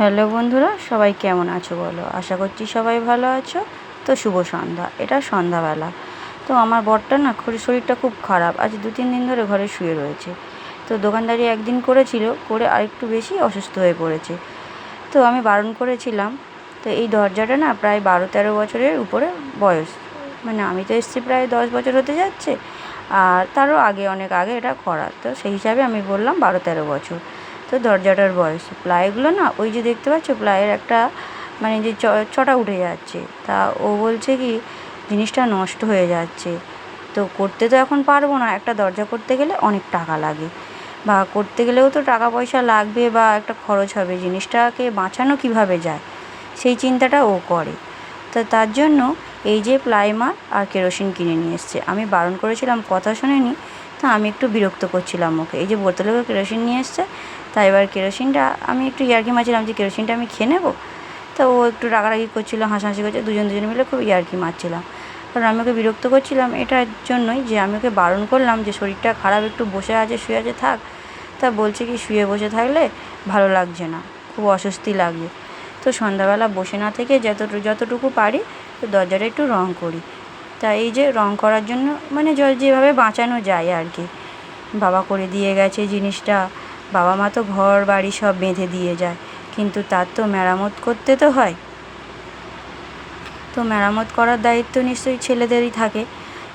Hello বন্ধুরা, সবাই কেমন আছো বলো? আশা করছি সবাই ভালো আছো। তো শুভ সন্ধ্যা, এটা সন্ধ্যাবেলা। তো আমার বরটা না শরীরটা খুব খারাপ। আজ দু তিন দিন ধরে ঘরে শুয়ে রয়েছে। তো দোকানদারি একদিন করেছিল, করে আরেকটু বেশি অসুস্থ হয়ে পড়েছে। তো আমি বারণ করেছিলাম, তো এই দরজাটা না প্রায় বারো তেরো বছরের উপরে বয়স। মানে আমি তো এসেছি প্রায় দশ বছর হতে যাচ্ছে, আর তারও আগে, অনেক আগে এটা করা। তো সেই হিসাবে আমি বললাম বারো তেরো বছর। তো দরজাটার বয়স। প্লাইগুলো না, ওই যে দেখতে পাচ্ছ, প্লাইয়ের একটা মানে যে ছটা উঠে যাচ্ছে। তা ও বলছে কি, জিনিসটা নষ্ট হয়ে যাচ্ছে। তো করতে তো এখন পারব না। একটা দরজা করতে গেলে অনেক টাকা লাগে। বা করতে গেলেও তো টাকা পয়সা লাগবে বা একটা খরচ হবে। জিনিসটাকে বাঁচানো কীভাবে যায়? সেই চিন্তাটা ও করে। তো তার জন্য এই যে প্লাইমার আর কেরোসিন কিনে নিয়ে এসছে। আমি বারণ করেছিলাম, কথা শোনেনি। তো আমি একটু বিরক্ত করছিলাম ওকে। এই যে বোতলে করে কেরোসিন নিয়ে এসছে, তা এবার কেরোসিনটা আমি একটু ইয়ার্কি মারছিলাম যে কেরোসিনটা আমি খেয়ে নেব? তো ও একটু রাগারাগি করছিল, হাসাহাসি করছে দুজন দুজন মিলে খুব ইয়ার্কি মারছিলাম। কারণ আমি ওকে বিরক্ত করছিলাম এটার জন্যই যে আমি ওকে বারণ করলাম যে শরীরটা খারাপ, একটু বসে আছে, শুয়ে আছে, থাক। তা বলছে কি, শুয়ে বসে থাকলে ভালো লাগছে না, খুব অস্বস্তি লাগছে তো সন্ধ্যাবেলা বসে না থেকে যতটুকু যতটুকু পারি, তো দরজাটা একটু রঙ করি। তা এই যে রঙ করার জন্য মানে জল যেভাবে বাঁচানো যায় আর কি। বাবা করে দিয়ে গেছে জিনিসটা, বাবা মা তো ঘর, বাড়ি সব বেঁধে দিয়ে যায়। কিন্তু তার তো মেরামত করতে তো হয়। তো মেরামত করার দায়িত্ব নিশ্চয়ই ছেলেদেরই থাকে।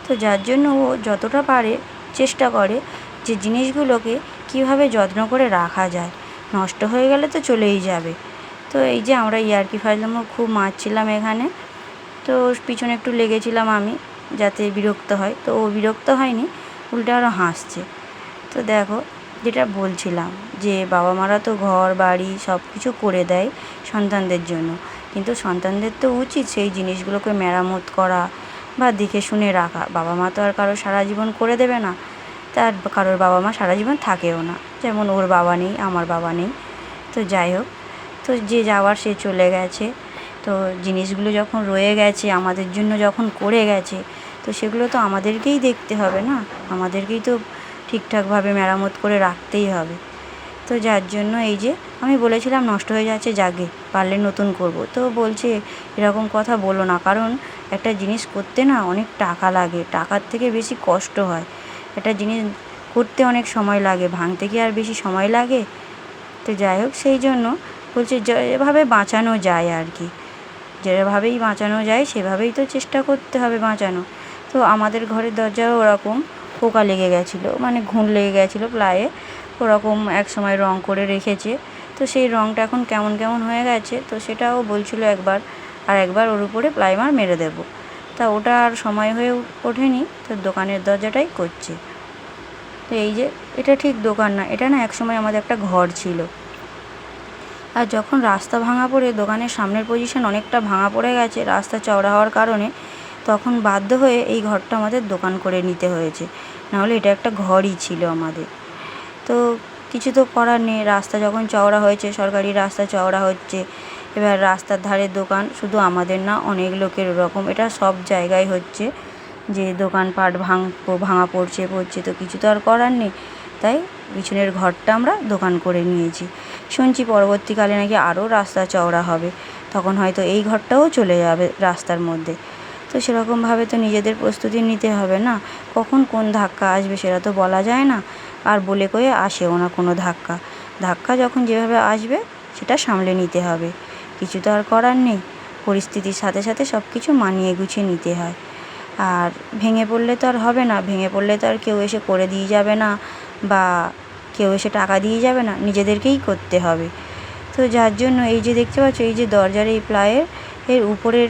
তো যার জন্য ও যতটা পারে চেষ্টা করে যে জিনিসগুলোকে কীভাবে যত্ন করে রাখা যায়। নষ্ট হয়ে গেলে তো চলেই যাবে। তো এই যে আমরা ইয়ার্কি ফাজলামও খুব মারছিলাম এখানে। তো পিছনে একটু লেগেছিলাম আমি, যাতে বিরক্ত হয়। তো ও বিরক্ত হয়নি, উল্টে আরও হাসছে। তো দেখো, যেটা বলছিলাম যে বাবা মারা তো ঘর, বাড়ি সব কিছু করে দেয় সন্তানদের জন্য। কিন্তু সন্তানদের তো উচিত সেই জিনিসগুলোকে মেরামত করা বা দেখে শুনে রাখা। বাবা মা তো আর কারও সারা জীবন করে দেবে না। তার কারোর বাবা মা সারা জীবন থাকেও না। যেমন ওর বাবা নেই, আমার বাবা নেই। তো যাই হোক, তো যে যাওয়ার সে চলে গেছে। তো জিনিসগুলো যখন রয়ে গেছে, আমাদের জন্য যখন করে গেছে, তো সেগুলো তো আমাদেরকেই দেখতে হবে না? আমাদেরকেই তো ঠিকঠাকভাবে মেরামত করে রাখতেই হবে। তো যার জন্য এই যে আমি বলেছিলাম, নষ্ট হয়ে যাচ্ছে জাগে, পারলে নতুন করব। তো বলছে, এরকম কথা বলো না, কারণ একটা জিনিস করতে না অনেক টাকা লাগে, টাকার থেকে বেশি কষ্ট হয়। একটা জিনিস করতে অনেক সময় লাগে, ভাঙতে কি আর বেশি সময় লাগে? তো যাই হোক, সেই জন্য বলছে যেভাবে বাঁচানো যায় আর কি। যেভাবেই বাঁচানো যায়, সেভাবেই তো চেষ্টা করতে হবে বাঁচানো। তো আমাদের ঘরের দরজাও ওরকম পোকা লেগে গেছিল মানে ঘুণ লেগে গেছিল প্লায়ে ওরকম এক সময় রঙ করে রেখেছে। তো সেই রঙটা এখন কেমন কেমন হয়ে গেছে, তো সেটাও বলছিলো একবার। আর একবার ওর উপরে প্লাইমার মেরে দেবো। তা ওটা আর সময় হয়ে ওঠেনি, তো দোকানের দরজাটাই করছে। তো এই যে, এটা ঠিক দোকান না, এটা না একসময় আমাদের একটা ঘর ছিল। আর যখন রাস্তা ভাঙা পড়ে, দোকানের সামনের পজিশন অনেকটা ভাঙা পড়ে গেছে, রাস্তা চওড়া হওয়ার কারণে, তখন বাধ্য হয়ে এই ঘরটা আমাদের দোকান করে নিতে হয়েছে। নাহলে এটা একটা ঘরই ছিল আমাদের। তো কিছু তো করার নেই, রাস্তা যখন চওড়া হয়েছে, সরকারি রাস্তা চওড়া হচ্ছে, এবার রাস্তার ধারে দোকান শুধু আমাদের না, অনেক লোকের ওরকম। এটা সব জায়গায় হচ্ছে যে দোকানপাট ভাঙ, ভাঙা পড়ছে পড়ছে, তো কিছু তো আর করার নেই। তাই পিছনের ঘরটা আমরা দোকান করে নিয়েছি। শুনছি পরবর্তীকালে নাকি আরও রাস্তা চওড়া হবে। তখন হয়তো এই ঘরটাও চলে যাবে রাস্তার মধ্যে। তো সেরকমভাবে তো নিজেদের প্রস্তুতি নিতে হবে না। কখন কোন ধাক্কা আসবে সেটা তো বলা যায় না। আর বলে কয়ে আসেও না কোনো ধাক্কা। ধাক্কা যখন যেভাবে আসবে সেটা সামলে নিতে হবে। কিছু তো আর করার নেই। পরিস্থিতির সাথে সাথে সব কিছু মানিয়ে গুছিয়ে নিতে হয়। আর ভেঙে পড়লে তো আর হবে না। ভেঙে পড়লে তো আর কেউ এসে করে দিয়ে যাবে না। বা কেউ এসে টাকা দিয়ে যাবে না, নিজেদেরকেই করতে হবে। তো যার জন্য এই যে দেখতে পাচ্ছ, এই যে দরজার এই প্লায়ের, এর উপরের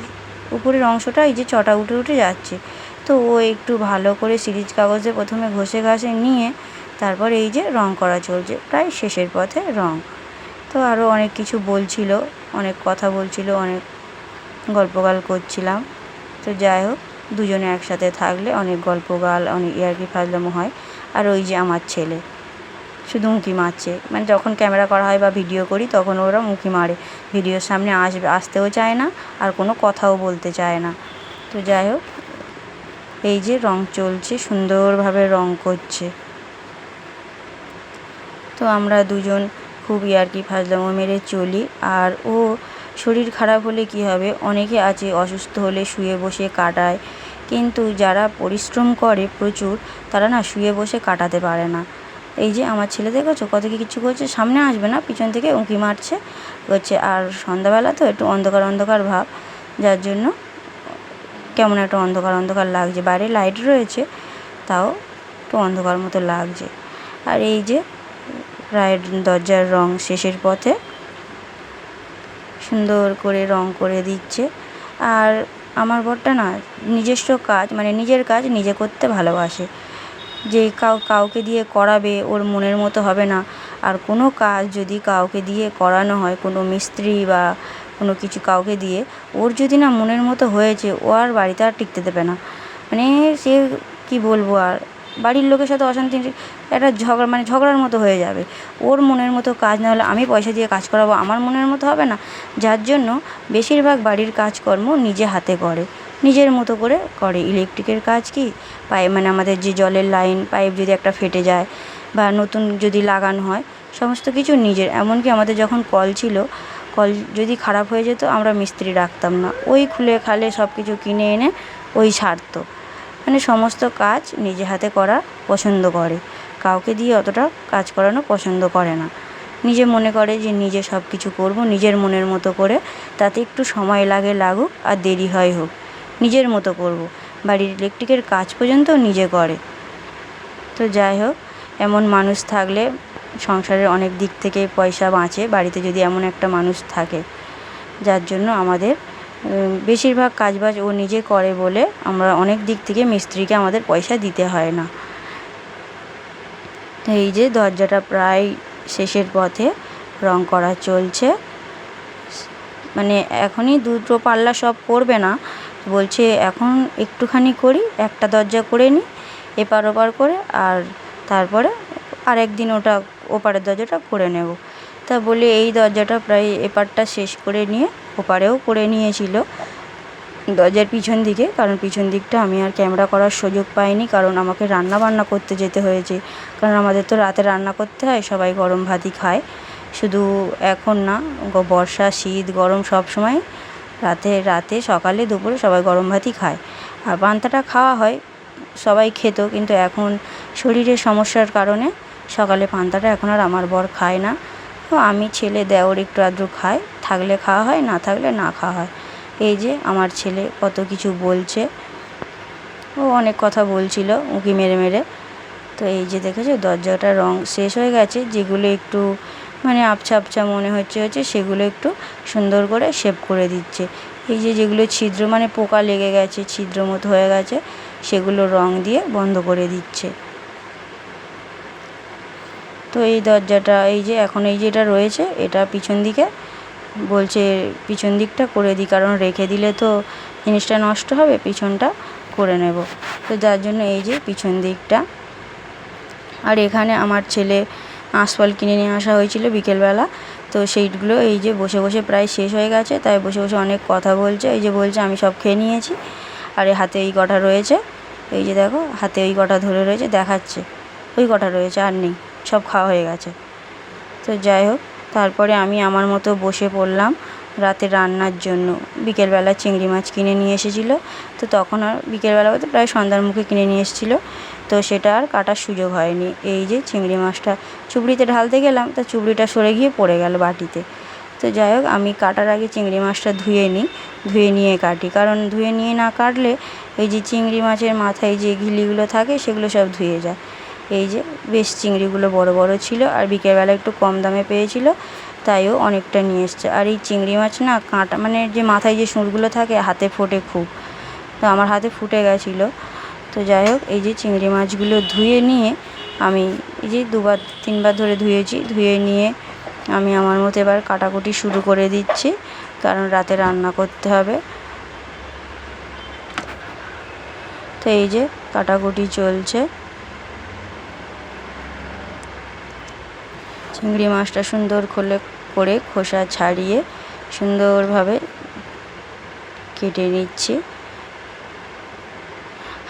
উপরের অংশটা এই যে চটা উঠে উঠে যাচ্ছে। তো ও একটু ভালো করে সিরিজ কাগজে প্রথমে ঘষে ঘাসে নিয়ে তারপর এই যে রং করা চলছে, প্রায় শেষের পথে রং। তো আরও অনেক কিছু বলছিল, অনেক কথা বলছিল, অনেক গল্পগাল করছিলাম। তো যাই হোক, দুজনে একসাথে থাকলে অনেক গল্পগাল, অনেক ইয়ার্কি ফাজলামো হয়। আর ওই যে আমার ছেলে শুধু উঁকি মারছে। মানে যখন ক্যামেরা করা হয় বা ভিডিও করি, তখন ওরা উঁকি মারে। ভিডিওর সামনে আসবে, আসতেও চায় না, আর কোনো কথাও বলতে চায় না। তো যাই হোক, এই যে রং চলছে, সুন্দরভাবে রং করছে। তো আমরা দুজন খুব ইয়ার্কি ফাজলামো মেরে চলি, আর ও শরীর খারাপ হলে কী হবে? অনেকে আছে অসুস্থ হলে শুয়ে বসে কাটায়। কিন্তু যারা পরিশ্রম করে প্রচুর, তারা না শুয়ে বসে কাটাতে পারে না। এই যে আমার ছেলে দেখেছ? কত কি কিছু করছে? সামনে আসবে না? পিছন থেকে উঁকি মারছে। করছে আর সন্ধ্যাবেলা তো একটু অন্ধকার অন্ধকার ভাব। যার জন্য কেমন একটা অন্ধকার অন্ধকার লাগছে। বাইরে লাইট রয়েছে, তাও একটু অন্ধকার মতো লাগছে। আর এই যে রায়ের দরজার রং শেষের পথে সুন্দর করে রং করে দিচ্ছে। আর আমার বরটা না নিজস্ব কাজ মানে নিজের কাজ নিজে করতে ভালোবাসে। যে কাউ কাউকে দিয়ে করাবে, ওর মনের মতো হবে না। আর কোনো কাজ যদি কাউকে দিয়ে করানো হয়, কোনো মিস্ত্রি বা কোনো কিছু কাউকে দিয়ে, ওর যদি না মনের মতো হয়েছে, ও আর বাড়িতে আর টিকতে দেবে না। মানে সে কী বলব আর? বাড়ির লোকের সাথে অশান্তি, একটা ঝগড়া মানে ঝগড়ার মতো হয়ে যাবে। ওর মনের মতো কাজ না হলে আমি পয়সা দিয়ে কাজ করাবো, আমার মনের মতো হবে না। যার জন্য বেশিরভাগ বাড়ির কাজকর্ম নিজে হাতে করে। নিজের মতো করে করে। ইলেকট্রিকের কাজ কি? পাইপ মানে আমাদের যে জলের লাইন, পাইপ যদি একটা ফেটে যায় বা নতুন যদি লাগানো হয়, সমস্ত কিছু নিজের। এমনকি আমাদের যখন কল ছিল, কল যদি খারাপ হয়ে যেত, আমরা মিস্ত্রি রাখতাম না। ওই খুলে খালে সব কিছু কিনে এনে ওই সারতো। মানে সমস্ত কাজ নিজে হাতে করা পছন্দ করে। কাউকে দিয়ে অতটা কাজ করানো পছন্দ করে না। নিজে মনে করে যে নিজে সব কিছু করব, নিজের মনের মতো করে। তাতে একটু সময় লাগে, লাগুক, আর দেরি হয় হোক। নিজের মতো করব। বাড়ির ইলেকট্রিকের কাজ পর্যন্ত নিজে করে। তো যাই হোক, এমন মানুষ থাকলে সংসারের অনেক দিক থেকে পয়সা বাঁচে, বাড়িতে যদি এমন একটা মানুষ থাকে, যার জন্য আমাদের বেশিরভাগ কাজবাজ ও নিজে করে বলে আমরা অনেক দিক থেকে মিস্ত্রিকে আমাদের পয়সা দিতে হয় না। তো এই যে দরজাটা প্রায় শেষের পথে রং করা চলছে। মানে এখনই দুটো পাল্লা সব করবে না। বলছে, এখন একটুখানি করি, একটা দরজা করে নিই এপার ওপার করে, আর তারপরে আর একদিন ওটা ওপারের দরজাটা করে নেব। তা বলে এই দরজাটা প্রায় এপারটা শেষ করে নিয়ে ওপারেও করে নিয়েছিল দরজার পিছন দিকে, কারণ পিছন দিকটা আমি আর ক্যামেরা করার সুযোগ পাইনি, কারণ আমাকে রান্না বান্না করতে যেতে হয়েছে। কারণ আমাদের তো রাতে রান্না করতে হয়, সবাই গরম ভাতই খায়। শুধু এখন না বর্ষা, শীত, গরম সব সময় রাতে রাতে সকালে, দুপুরে সবাই গরম ভাতই খায়। আর পান্তাটা খাওয়া হয়, সবাই খেত, কিন্তু এখন শরীরের সমস্যার কারণে সকালে পান্তাটা এখন আর আমার বর খায় না। তো আমি, ছেলে, দেওর একটু আধটু খায় থাকলে খাওয়া হয়, না থাকলে না খাওয়া হয়। এই যে আমার ছেলে কত কিছু বলছে। ও অনেক কথা বলছিল, উঁকি মেরে মেরে। তো এই যে দেখেছ দরজাটার রং শেষ হয়ে গেছে, যেগুলো একটু মানে আবছা আবছা মনে হচ্ছে হচ্ছে সেগুলো একটু সুন্দর করে শেপ করে দিচ্ছে। এই যে যেগুলো ছিদ্র মানে পোকা লেগে গেছে, ছিদ্র মতো হয়ে গেছে, সেগুলো রং দিয়ে বন্ধ করে দিচ্ছে। তো এই দরজাটা, এই যে এখন এই যেটা রয়েছে, এটা পিছন দিকে বলছে পিছন দিকটা করে দিই, কারণ রেখে দিলে তো জিনিসটা নষ্ট হবে, পিছনটা করে নেব। তো যার জন্য এই যে পিছন দিকটা। আর এখানে আমার ছেলে আঁশফল কিনে নিয়ে আসা হয়েছিল বিকেলবেলা। তো সেইগুলো এই যে বসে বসে প্রায় শেষ হয়ে গেছে, তাই বসে বসে অনেক কথা বলছে। এই যে বলছে, আমি সব খেয়ে নিয়েছি। আর এই হাতে এই কটা রয়েছে। এই যে দেখো, হাতে ওই কটা ধরে রয়েছে, দেখাচ্ছে। ওই কটা রয়েছে, আর নেই। সব খাওয়া হয়ে গেছে। তো যাই হোক, তারপরে আমি আমার মতো বসে পড়লাম। রাতে রান্নার জন্য বিকেলবেলা চিংড়ি মাছ কিনে নিয়ে এসেছিল। তো তখন আর বিকেলবেলা বলতে প্রায় সন্ধ্যার মুখে কিনে নিয়ে এসেছিল। তো সেটা আর কাটার সুযোগ হয়নি। এই যে চিংড়ি মাছটা চুবড়িতে ঢালতে গেলাম, তা চুবড়িটা সরে গিয়ে পড়ে গেল বাটিতে। তো যাই হোক, আমি কাটার আগে চিংড়ি মাছটা ধুয়ে নিই, ধুয়ে নিয়ে কাটি। কারণ ধুয়ে নিয়ে না কাটলে এই যে চিংড়ি মাছের মাথায় যে ঘিলিগুলো থাকে, সেগুলো সব ধুয়ে যায়। এই যে বেশ চিংড়িগুলো বড় বড় ছিল, আর বিকেলবেলা একটু কম দামে পেয়েছিল। তাইও অনেকটা নিয়ে এসছে। আর এই চিংড়ি মাছ না কাঁটা মানে যে মাথায় যে সুরগুলো থাকে, হাতে ফোটে খুব। তো আমার হাতে ফুটে গেছিল। তো যাই হোক, এই যে চিংড়ি মাছগুলো ধুয়ে নিয়ে আমি এই যে দুবার, তিনবার ধরে ধুয়েছি। ধুয়ে নিয়ে আমি আমার মতো এবার কাটাকুটি শুরু করে দিচ্ছি, কারণ রাতে রান্না করতে হবে। তো এই যে কাটাকুটি চলছে। চিংড়ি মাছটা সুন্দর খোলে, করে খোসা ছাড়িয়ে সুন্দরভাবে কেটে নিচ্ছি।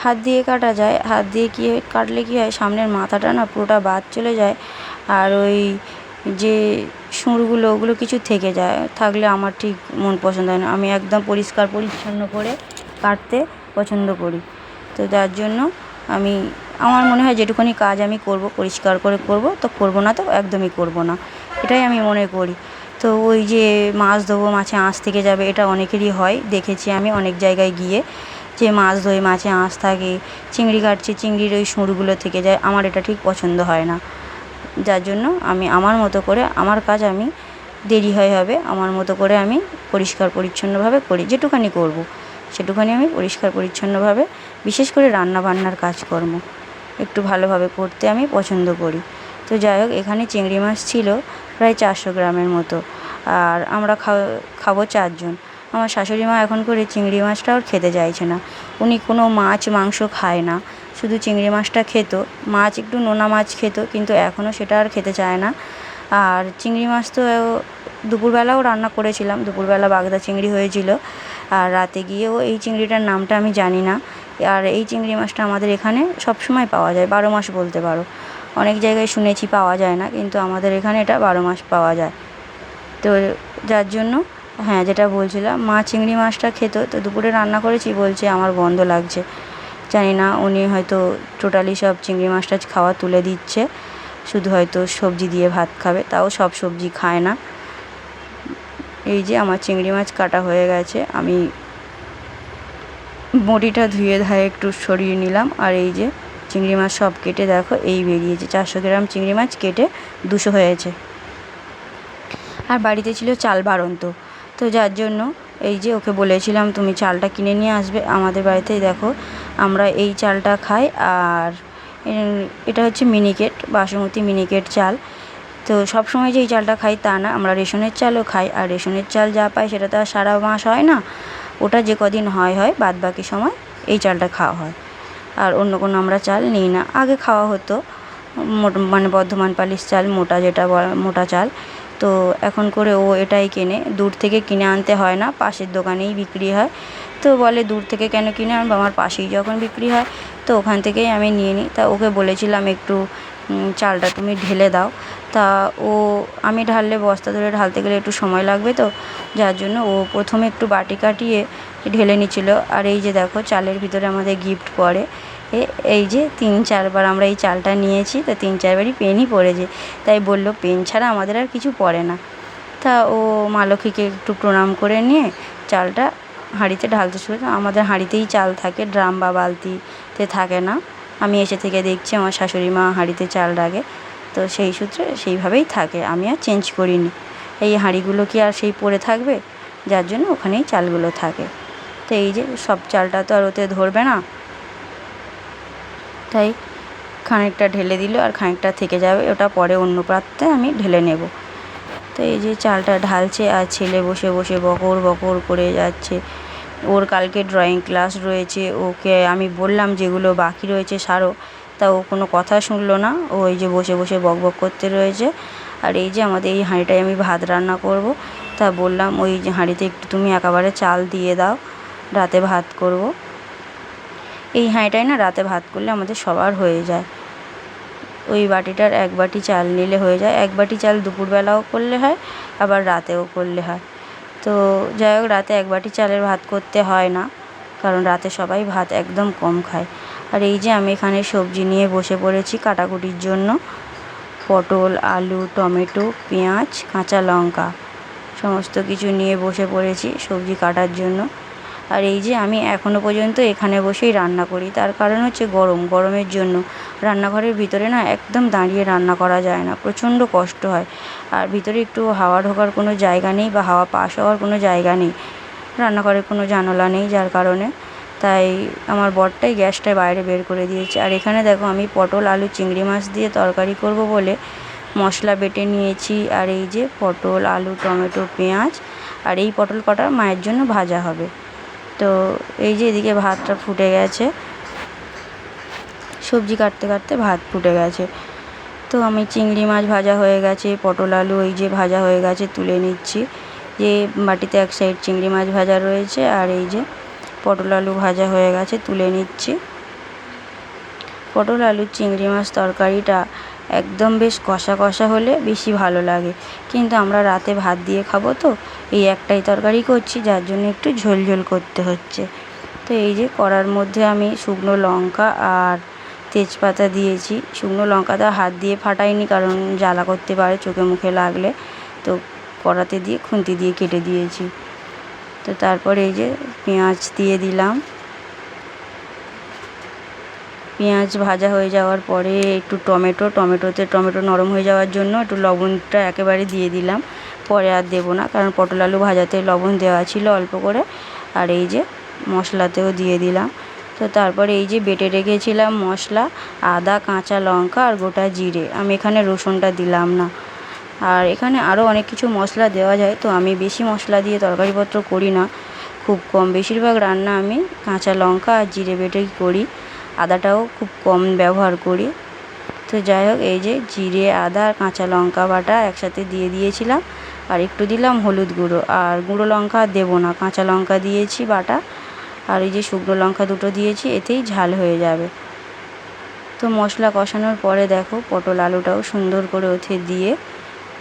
হাত দিয়ে কাটা যায়, হাত দিয়ে কী কাটলে কী হয়, সামনের মাথাটা না পুরোটা বাদ চলে যায়, আর ওই যে সুরগুলো ওগুলো কিছু থেকে যায়। থাকলে আমার ঠিক মন পছন্দ হয় না। আমি একদম পরিষ্কার পরিচ্ছন্ন করে কাটতে পছন্দ করি। তো যার জন্য আমি, আমার মনে হয় যেটুকুনি কাজ আমি করব, পরিষ্কার করে করব, তো করব না তো একদমই করব না। এটাই আমি মনে করি। তো ওই যে মাছ ধোবো, মাছে আঁশ থেকে যাবে, এটা অনেকেরই হয়। দেখেছি আমি অনেক জায়গায় গিয়ে যে মাছ ধোয়, মাছে আঁশ থাকে, চিংড়ি কাটছি, চিংড়ির ওই সুরগুলো থেকে যায়। আমার এটা ঠিক পছন্দ হয় না। যার জন্য আমি, আমার মতো করে আমার কাজ আমি দেরি হয় হবে, আমার মতো করে আমি পরিষ্কার পরিচ্ছন্নভাবে করি যেটুখানি করব। সেটুখানি আমি পরিষ্কার পরিচ্ছন্নভাবে বিশেষ করে রান্না বান্নার কাজকর্ম। একটু ভালোভাবে করতে আমি পছন্দ করি। তো যাই হোক, এখানে চিংড়ি মাছ ছিল প্রায় চারশো গ্রামের মতো। আর আমরা খাব চারজন। আমার শাশুড়ি মা এখন করে চিংড়ি মাছটাও খেতে চাইছে না। উনি কোনো মাছ, মাংস খায় না। শুধু চিংড়ি মাছটা খেত। মাছ একটু নোনা মাছ খেত, কিন্তু এখনও সেটা আর খেতে চায় না। আর চিংড়ি মাছ তো দুপুরবেলাও রান্না করেছিলাম। দুপুরবেলা বাগদা চিংড়ি হয়েছিল। আর রাতে গিয়েও এই চিংড়িটার নামটা আমি জানি না। আর এই চিংড়ি মাছটা আমাদের এখানে সব সময় পাওয়া যায়, বারো মাস বলতে পারো। অনেক জায়গায় শুনেছি পাওয়া যায় না, কিন্তু আমাদের এখানে এটা বারো মাস পাওয়া যায়। তো যার জন্য হ্যাঁ যেটা বলছিলাম, মা চিংড়ি মাছটা খেত, তো দুপুরে রান্না করেছি, বলছে আমার গন্ধ লাগছে। জানি না, উনি হয়তো টোটালি সব চিংড়ি মাছটা খাওয়া তুলে দিচ্ছে, শুধু হয়তো সবজি দিয়ে ভাত খাবে, তাও সব সবজি খায় না। এই যে আমার চিংড়ি মাছ কাটা হয়ে গেছে, আমি বড়িটা ধুয়ে ধায়ে একটু সরিয়ে নিলাম। আর এই যে চিংড়ি মাছ সব কেটে দেখো, এই বেরিয়েছে। চারশো গ্রাম চিংড়ি মাছ কেটে দুশো হয়েছে। আর বাড়িতে ছিল চাল বাড়ন্ত। তো যার জন্য এই যে ওকে বলেছিলাম, তুমি চালটা কিনে নিয়ে আসবে আমাদের বাড়িতেই দেখো, আমরা এই চালটা খাই। আর এটা হচ্ছে মিনিকেট, বাসমতি মিনিকেট চাল। তো সব সময় যে এই চালটা খাই তা না, আমরা রেশনের চালও খাই। আর রেশনের চাল যা পাই সেটা তো আর সারা মাস হয় না। ওটা যে কদিন হয় হয় বাদ বাকি সময় এই চালটা খাওয়া হয়। আর অন্য কোনো আমরা চাল নিই না। আগে খাওয়া হতো মানে বর্ধমান পালিশ চাল, মোটা যেটা মোটা চাল। তো এখন করে ও এটাই কেনে। দূর থেকে কিনে আনতে হয় না, পাশের দোকানেই বিক্রি হয়। তো বলে, দূর থেকে কেন কিনে আনব? আমার পাশেই যখন বিক্রি হয় তো ওখান থেকেই আমি নিয়ে নিই। তা ওকে বলেছিলাম একটু চালটা তুমি ঢেলে দাও। তা ও, আমি ঢাললে, বস্তা ধরে ঢালতে গেলে একটু সময় লাগবে তো, যার জন্য ও প্রথমে একটু বাটি কাটিয়ে ঢেলে নিচ্ছিল। আর এই যে দেখো, চালের ভিতরে আমাদের গিফট পড়ে। এই যে তিন চারবার আমরা এই চালটা নিয়েছি, তো তিন চারবারই পেনই পড়েছে। তাই বলল পেন ছাড়া আমাদের আর কিছু পড়ে না। তা ও মা লক্ষ্মীকে একটু প্রণাম করে নিয়ে চালটা হাঁড়িতে ঢালতে শুরু আমাদের হাঁড়িতেই চাল থাকে, ড্রাম বা বালতিতে থাকে না। আমি এসে থেকে দেখছি আমার শাশুড়ি মা হাঁড়িতে চাল রাখে। তো সেই সূত্রে সেইভাবেই থাকে, আমি আর চেঞ্জ করিনি। এই হাঁড়িগুলো কি আর সেই পড়ে থাকবে? যার জন্য ওখানেই চালগুলো থাকে। তো এই যে সব চালটা তো আর ওতে ধরবে না। তাই খানিকটা ঢেলে দিল আর খানিকটা থেকে যাবে, ওটা পরে অন্য পাত্রে আমি ঢেলে নেব। তো এই যে চালটা ঢালছে আর ছেলে বসে বসে বকর বকর করে যাচ্ছে। ওর কালকে ড্রয়িং ক্লাস রয়েছে। ওকে আমি বললাম, যেগুলো বাকি রয়েছে সারো। তা ও কোনো কথা শুনলো না। ও এই যে বসে বসে বক বক করতে রয়েছে। আর এই যে আমাদের এই হাঁড়িটায় আমি ভাত রান্না করব। তা বললাম, ওই যে হাঁড়িতে একটু তুমি একেবারে চাল দিয়ে দাও, রাতে ভাত করব। এই হাঁড়িটায় না রাতে ভাত করলে আমাদের সবার হয়ে যায়। ওই বাটিটার এক বাটি চাল নিলে হয়ে যায়। এক বাটি চাল দুপুরবেলাও করলে হয়, আবার রাতেও করলে হয়। তো যাই হোক, রাতে এক বাটি চালের ভাত করতে হয় না, কারণ রাতে সবাই ভাত একদম কম খায়। আর এই যে আমি এখানে সবজি নিয়ে বসে পড়েছি কাটাকুটির জন্য। পটল, আলু, টমেটো, পেঁয়াজ, কাঁচা লঙ্কা, সমস্ত কিছু নিয়ে বসে পড়েছি সবজি কাটার জন্য। আর এই যে আমি এখনও পর্যন্ত এখানে বসেই রান্না করি। তার কারণ হচ্ছে গরম, গরমের জন্য। রান্নাঘরের ভিতরে না একদম দাঁড়িয়ে রান্না করা যায় না, প্রচণ্ড কষ্ট হয়। আর ভিতরে একটু হাওয়া ঢোকার কোনো জায়গা নেই বা হাওয়া পাস হওয়ার কোনো জায়গা নেই। রান্নাঘরের কোনো জানালা নেই যার কারণে। তাই আমার বরটাই গ্যাসটা বাইরে বের করে দিয়েছে। আর এখানে দেখো আমি পটল, আলু, চিংড়ি মাছ দিয়ে তরকারি করব বলে মশলা বেটে নিয়েছি। আর এই যে পটল, আলু, টমেটো, পেঁয়াজ, আর এই পটল কটা মায়ের জন্য ভাজা হবে। তো এই যে এদিকে ভাতটা ফুটে গেছে। সবজি কাটতে কাটতে ভাত ফুটে গেছে। তো আমি চিংড়ি মাছ ভাজা হয়ে গেছে, পটল আলু এই যে ভাজা হয়ে গেছে তুলে নিচ্ছি। যে বাটিতে এক সাইড চিংড়ি মাছ ভাজা রয়েছে আর এই যে পটল আলু ভাজা হয়ে গেছে তুলে নিচ্ছি। পটল আলু, চিংড়ি মাছ, তরকারিটা একদম বেশ কষা কষা হলে বেশি ভালো লাগে। কিন্তু আমরা রাতে ভাত দিয়ে খাব তো, এই একটাই তরকারি করছি, যার জন্য একটু ঝোল ঝোল করতে হচ্ছে। তো এই যে কড়ার মধ্যে আমি শুকনো লঙ্কা আর তেজপাতা দিয়েছি। শুকনো লঙ্কাটা হাত দিয়ে ফাটাইনি, কারণ জ্বালা করতে পারে চোখে মুখে লাগলে। তো কড়াতে দিয়ে খুন্তি দিয়ে কেটে দিয়েছি। তো তারপরে এই যে পেঁয়াজ দিয়ে দিলাম। পেঁয়াজ ভাজা হয়ে যাওয়ার পরে একটু টমেটো, টমেটোতে টমেটো নরম হয়ে যাওয়ার জন্য একটু লবণটা একেবারে দিয়ে দিলাম। পরে আর দেবো না, কারণ পটল আলু ভাজাতে লবণ দেওয়া ছিল অল্প করে। আর এই যে মশলাতেও দিয়ে দিলাম। তো তারপরে এই যে বেটে রেখেছিলাম মশলা, আদা, কাঁচা লঙ্কা আর গোটা জিরে। আমি এখানে রসুনটা দিলাম না। আর এখানে আরও অনেক কিছু মশলা দেওয়া যায়, তো আমি বেশি মশলা দিয়ে তরকারিপত্র করি না। খুব কম। বেশিরভাগ রান্না আমি কাঁচা লঙ্কা আর জিরে বেটেই করি। আদাটাও খুব কম ব্যবহার করি। তো যাই হোক, এই যে জিরে, আদা আর কাঁচা লঙ্কা বাটা একসাথে দিয়ে দিয়েছিলাম। আর একটু দিলাম হলুদ গুঁড়ো। আর গুঁড়ো লঙ্কা দেবো না, কাঁচা লঙ্কা দিয়েছি বাটা। আর এই যে শুকনো লঙ্কা দুটো দিয়েছি, এতেই ঝাল হয়ে যাবে। তো মশলা কষানোর পরে দেখো, পটল আলুটাও সুন্দর করে ওতে দিয়ে,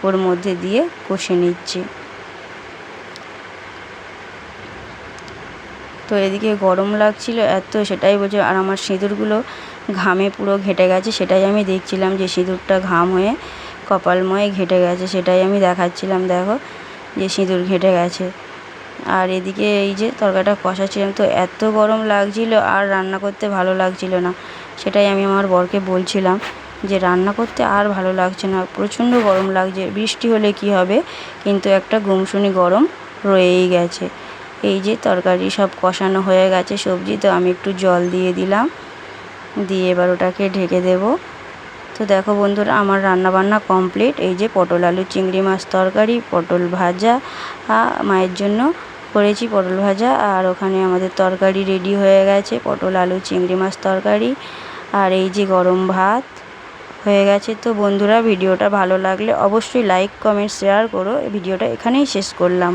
ওর মধ্যে দিয়ে কষে নিচ্ছি। তো এদিকে গরম লাগছিল এত, সেটাই বলছে, আর আমার সিঁদুরগুলো ঘামে পুরো ঘেটে গেছে, সেটাই আমি দেখছিলাম যে সিঁদুরটা ঘাম হয়ে কপালময় ঘেটে গেছে, সেটাই আমি দেখাচ্ছিলাম, দেখো, যে সিঁদুর ঘেটে গেছে। আর এদিকে এই যে তরকারিটা কষাচ্ছিলাম, তো এত গরম লাগছিল আর রান্না করতে ভালো লাগছিল না, সেটাই আমি আমার বরকে বলছিলাম যে রান্না করতে আর ভালো লাগছে না, প্রচণ্ড গরম লাগছে, বৃষ্টি হলে কি হবে, কিন্তু একটা গুমসুনি গরম রয়েই গেছে। এই যে তরকারি সব কষানো হয়ে গেছে সবজি, তো আমি একটু জল দিয়ে দিলাম। দিয়ে এবার ওটাকে ঢেকে দেব। তো দেখো বন্ধুরা, আমার রান্না বান্না কমপ্লিট। এই যে পটল আলু চিংড়ি মাছ তরকারি, পটল ভাজা মায়ের জন্য করেছি পটল ভাজা। আর ওখানে আমাদের তরকারি রেডি হয়ে গেছে, পটল আলু চিংড়ি মাছ তরকারি। আর এই যে গরম ভাত হয়ে গেছে। তো বন্ধুরা, ভিডিওটা ভালো লাগলে অবশ্যই লাইক, কমেন্ট, শেয়ার করো। ভিডিওটা এখানেই শেষ করলাম।